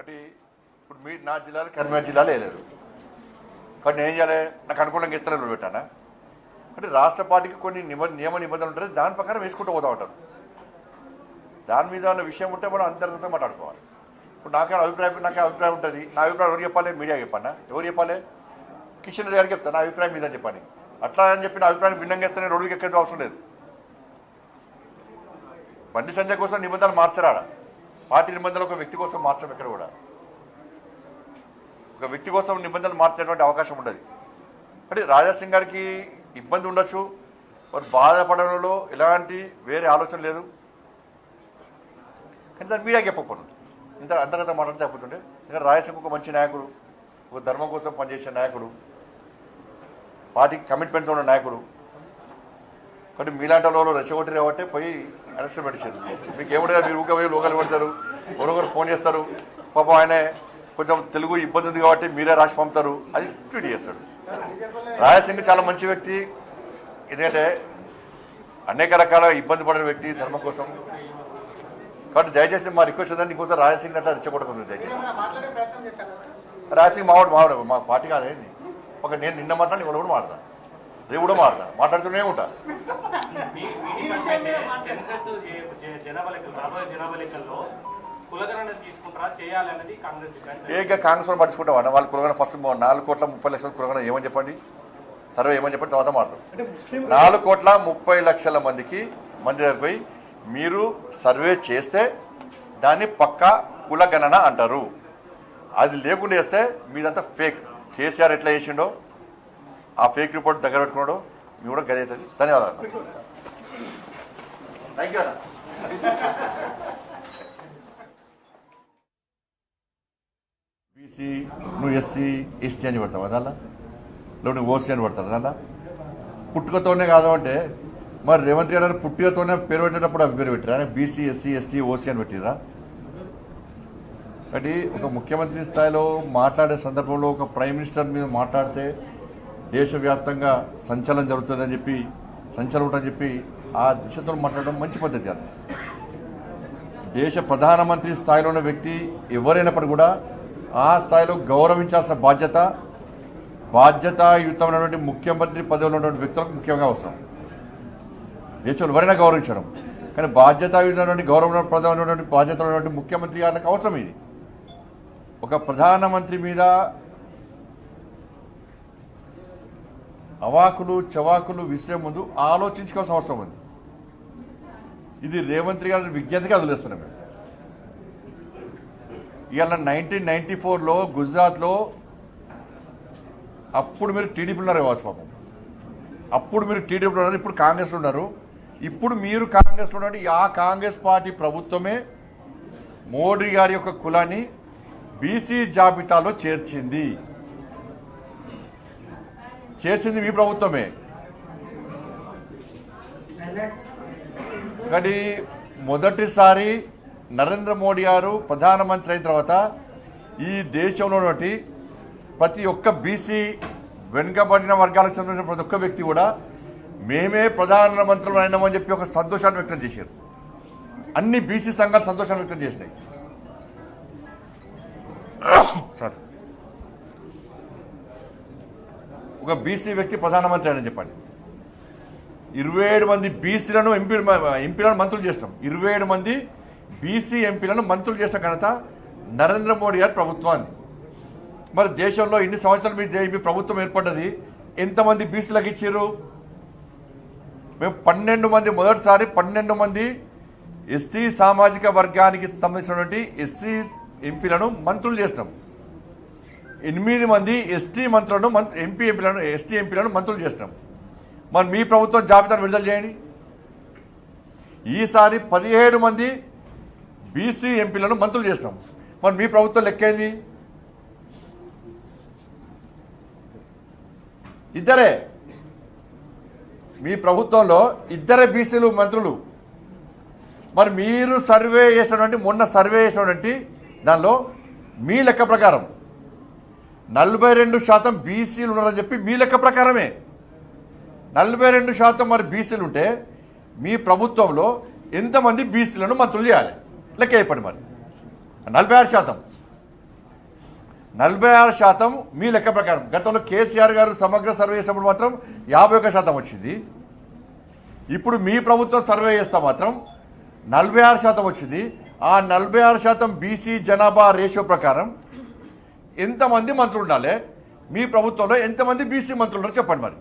ఒకటి ఇప్పుడు మీ నా జిల్లాలో కరీంనగర్ జిల్లాలో వేయలేరు కానీ నేను ఏం చేయాలి? నాకు అనుకూలంగా ఇస్తాను పెట్టానా? అంటే రాష్ట్ర పార్టీకి కొన్ని నిమ నియమ నిబంధనలు ఉంటాయి దాని ప్రకారం వేసుకుంటూ పోతా ఉంటారు. దాని మీద ఉన్న విషయం ఉంటే మనం అంతర్గతంగా మాట్లాడుకోవాలి. ఇప్పుడు నాకే అభిప్రాయం నాకే అభిప్రాయం ఉంటుంది. నా అభిప్రాయం ఎవరు చెప్పాలి? మీడియా చెప్పానా? ఎవరు చెప్పాలి? కిషన్ రెడ్డి గారికి చెప్తాను నా అభిప్రాయం మీద అని చెప్పండి. అట్లా అని చెప్పి నా అభిప్రాయం భిన్నంగా ఇస్తే నేను రోడ్డుకి ఎక్కేది అవసరం లేదు. బండి సంజయ్ కోసం నిబంధనలు మార్చరాడా పార్టీ నిబంధనలు ఒక వ్యక్తి కోసం మార్చడం ఎక్కడ కూడా. ఒక వ్యక్తి కోసం నిబంధనలు మార్చేటువంటి అవకాశం ఉండదు. అంటే రాజాసింగ్ గారికి ఇబ్బంది ఉండొచ్చు వారు బాధపడడంలో ఎలాంటి వేరే ఆలోచన లేదు. కానీ దాన్ని మీడియాకి చెప్పకపోతుంది ఇంత అంతర్గత మాట్లాడితే చెప్పుతుంటే ఇంకా రాయసింగ్ ఒక మంచి నాయకుడు ఒక ధర్మం కోసం పనిచేసే నాయకుడు పార్టీకి కమిట్మెంట్స్ ఉన్న నాయకుడు కాబట్టి మీలాంటి వాళ్ళు రెచ్చగొట్టి కాబట్టి పోయి ఎలక్షన్ పెట్టించారు. మీకు ఏమిటో మీరు ఊకే పోయి లోకల్ పెడతారు ఒకరొకరు ఫోన్ చేస్తారు. పాపం ఆయన కొంచెం తెలుగు ఇబ్బంది ఉంది కాబట్టి మీరే రాసి పంపుతారు. అది ట్వీట్ చేస్తాడు. రాయసింగ్ చాలా మంచి వ్యక్తి. ఎందుకంటే అనేక రకాల ఇబ్బంది పడిన వ్యక్తి ధర్మం కోసం. కాబట్టి దయచేసి మా రిక్వెస్ట్ ఏంటంటే నీకోసం రాయసింగ్ అట్లా రెచ్చగొట్టకుండా దయచేసి. మాట్లాడే మావాడు మావాడు మా పార్టీ కాదేంది ఒక నేను నిన్న మాట్లాడి ఇవాళ కూడా మాట్లాడతాను. రేపు కూడా మాడతా మాట్లాడుతూనే ఉంటా. ఏక కాంగ్రెస్ వాళ్ళు పట్టించుకుంటాం వాళ్ళు. కురగన ఫస్ట్ నాలుగు కోట్ల ముప్పై లక్షల కురగన ఏమని చెప్పండి? సర్వే ఏమని చెప్పండి? తర్వాత మాట్లాడు నాలుగు కోట్ల ముప్పై లక్షల మందికి మంది దగ్గరికి పోయి మీరు సర్వే చేస్తే దాన్ని పక్కా కులగణన అంటారు. అది లేకుండా చేస్తే మీదంతా ఫేక్. కేసీఆర్ ఎట్లా చేసిండో? ఆ ఫేక్ రిపోర్ట్ దగ్గర పెట్టుకున్నాడో మీ కూడా గది అవుతుంది. ధన్యవాదాలు. థ్యాంక్ యూ అన్న. బీసీ నువ్వు ఎస్సీ ఎస్టీ అని పడతావు? అదల్లా? లేవు నువ్వు ఓసీ అని పడతావు? అదల్లా? పుట్టుకతోనే కాదు అంటే మరి రేవంత్ రెడ్డి గారు పుట్టుకతోనే పేరు పెట్టేటప్పుడు అవి పేరు పెట్టిరా? బీసీ ఎస్సీ ఎస్టీ ఓసీ అని పెట్టిరా? కాబట్టి ఒక ముఖ్యమంత్రి స్థాయిలో మాట్లాడే సందర్భంలో ఒక ప్రైమ్ మినిస్టర్ మీద మాట్లాడితే దేశవ్యాప్తంగా సంచలనం జరుగుతుందని చెప్పి సంచలనం ఉంటుందని చెప్పి ఆ దిశతో మాట్లాడడం మంచి పద్ధతి అది. దేశ ప్రధానమంత్రి స్థాయిలో ఉన్న వ్యక్తి ఎవరైనప్పటికీ కూడా ఆ స్థాయిలో గౌరవించాల్సిన బాధ్యత బాధ్యతాయుతమైనటువంటి ముఖ్యమంత్రి పదవిలో ఉన్నటువంటి వ్యక్తులకు ముఖ్యంగా అవసరం. దేశంలో ఎవరైనా గౌరవించడం. కానీ బాధ్యతాయుతమైనటువంటి గౌరవ ప్రధానమైనటువంటి బాధ్యత ఉన్నటువంటి ముఖ్యమంత్రి గారికి అవసరం ఇది. ఒక ప్రధానమంత్రి మీద అవాకులు చవాకులు విసిరే ముందు ఆలోచించుకోవాల్సిన అవసరం ఉంది. ఇది రేవంత్ గారి విజ్ఞతగా వదిలేస్తున్నాం మేము. ఇవాళ నైన్టీన్ నైన్టీ ఫోర్లో గుజరాత్లో అప్పుడు మీరు టీడీపీలో ఉన్నారు కావచ్చు పాపం అప్పుడు మీరు టీడీపీలో ఉన్నారు ఇప్పుడు కాంగ్రెస్లో ఉన్నారు. ఇప్పుడు మీరు కాంగ్రెస్లో ఉన్నారు ఆ కాంగ్రెస్ పార్టీ ప్రభుత్వమే మోడీ గారి యొక్క కులాన్ని బీసీ జాబితాలో చేర్చింది. చేర్చింది మీ ప్రభుత్వమే. కానీ మొదటిసారి నరేంద్ర మోడీ గారు ప్రధానమంత్రి అయిన తర్వాత ఈ దేశంలోనటి ప్రతి ఒక్క బీసీ వెనుకబడిన వర్గాలకు సంబంధించిన ప్రతి ఒక్క వ్యక్తి కూడా మేమే ప్రధానమంత్రులు అయినామని చెప్పి ఒక సంతోషాన్ని వ్యక్తం చేశారు. అన్ని బీసీ సంఘాలు సంతోషాన్ని వ్యక్తం చేసినాయి. ఒక బీసీ వ్యక్తి ప్రధానమంత్రి అని చెప్పండి. ఇరవై ఏడు మంది బీసీలను ఎంపీ ఎంపీలను మంత్రులు చేస్తాం ఇరవై ఏడు మంది బీసీ ఎంపీలను మంత్రులు చేసిన ఘనత నరేంద్ర మోడీ గారి ప్రభుత్వాన్ని. మరి దేశంలో ఇన్ని సంవత్సరాలు మీ ప్రభుత్వం ఏర్పడ్డది ఎంతమంది బీసీలకు ఇచ్చారు మేము పన్నెండు మంది మొదటిసారి పన్నెండు మంది ఎస్సీ సామాజిక వర్గానికి సంబంధించినటువంటి ఎస్సీ ఎంపీలను మంత్రులు చేసినాం. ఎనిమిది మంది ఎస్టీ మంత్రులను మంత్రి ఎంపీ ఎంపీలను ఎస్టీ ఎంపీలను మంత్రులు చేసినాం. మరి మీ ప్రభుత్వం జాబితాను విడుదల చేయండి. ఈసారి పదిహేడు మంది బీసీ ఎంపీలను మంత్రులు చేసినాం. మరి మీ ప్రభుత్వం లెక్కేంది ఇద్దరే. మీ ప్రభుత్వంలో ఇద్దరే బీసీలు మంత్రులు. మరి మీరు సర్వే చేసినటువంటి మొన్న సర్వే చేసినటువంటి దానిలో మీ లెక్క ప్రకారం నలభై రెండు శాతం బీసీలు ఉన్నారని చెప్పి మీ లెక్క ప్రకారమే. నలభై రెండు శాతం మరి బీసీలు ఉంటే మీ ప్రభుత్వంలో ఎంతమంది బీసీలను మంత్రులు చేయాలి? లెక్క చెప్పండి మరి. నలభై ఆరు శాతం. నలభై ఆరు శాతం మీ లెక్క ప్రకారం. గతంలో కేసీఆర్ గారు సమగ్ర సర్వే చేసినప్పుడు మాత్రం యాభై ఒక శాతం వచ్చింది. ఇప్పుడు మీ ప్రభుత్వం సర్వే చేస్తే మాత్రం నలభై ఆరు శాతం వచ్చింది. ఆ నలభై ఆరు శాతం బీసీ జనాభా రేషియో ప్రకారం ఎంతమంది మంత్రులు ఉండాలి మీ ప్రభుత్వంలో ఎంతమంది బీసీ మంత్రులు చెప్పండి మరి.